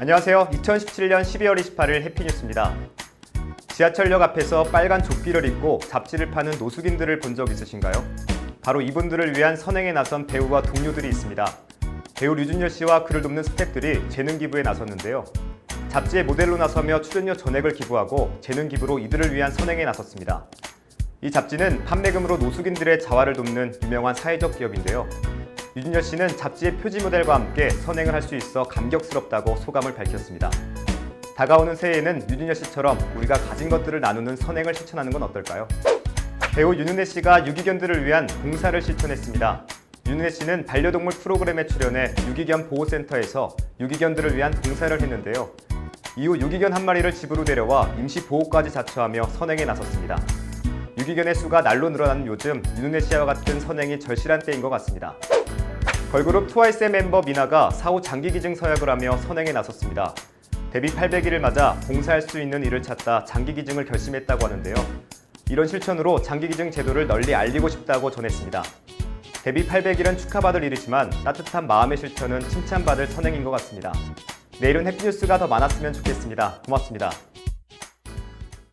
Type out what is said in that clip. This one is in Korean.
안녕하세요. 2017년 12월 28일 해피뉴스입니다. 지하철역 앞에서 빨간 조끼를 입고 잡지를 파는 노숙인들을 본 적 있으신가요? 바로 이분들을 위한 선행에 나선 배우와 동료들이 있습니다. 배우 류준열 씨와 그를 돕는 스태프들이 재능 기부에 나섰는데요. 잡지의 모델로 나서며 출연료 전액을 기부하고 재능 기부로 이들을 위한 선행에 나섰습니다. 이 잡지는 판매금으로 노숙인들의 자활을 돕는 유명한 사회적 기업인데요. 유준열 씨는 잡지의 표지 모델과 함께 선행을 할 수 있어 감격스럽다고 소감을 밝혔습니다. 다가오는 새해에는 유준열 씨처럼 우리가 가진 것들을 나누는 선행을 실천하는 건 어떨까요? 배우 윤은혜 씨가 유기견들을 위한 봉사를 실천했습니다. 윤은혜 씨는 반려동물 프로그램에 출연해 유기견 보호센터에서 유기견들을 위한 봉사를 했는데요. 이후 유기견 한 마리를 집으로 데려와 임시 보호까지 자처하며 선행에 나섰습니다. 유기견의 수가 날로 늘어나는 요즘 씨와 같은 선행이 절실한 때인 것 같습니다. 걸그룹 트와이스의 멤버 미나가 사후 장기 기증 서약을 하며 선행에 나섰습니다. 데뷔 800일을 맞아 봉사할 수 있는 일을 찾다 장기 기증을 결심했다고 하는데요. 이런 실천으로 장기 기증 제도를 널리 알리고 싶다고 전했습니다. 데뷔 800일은 축하받을 일이지만 따뜻한 마음의 실천은 칭찬받을 선행인 것 같습니다. 내일은 해피뉴스가 더 많았으면 좋겠습니다. 고맙습니다.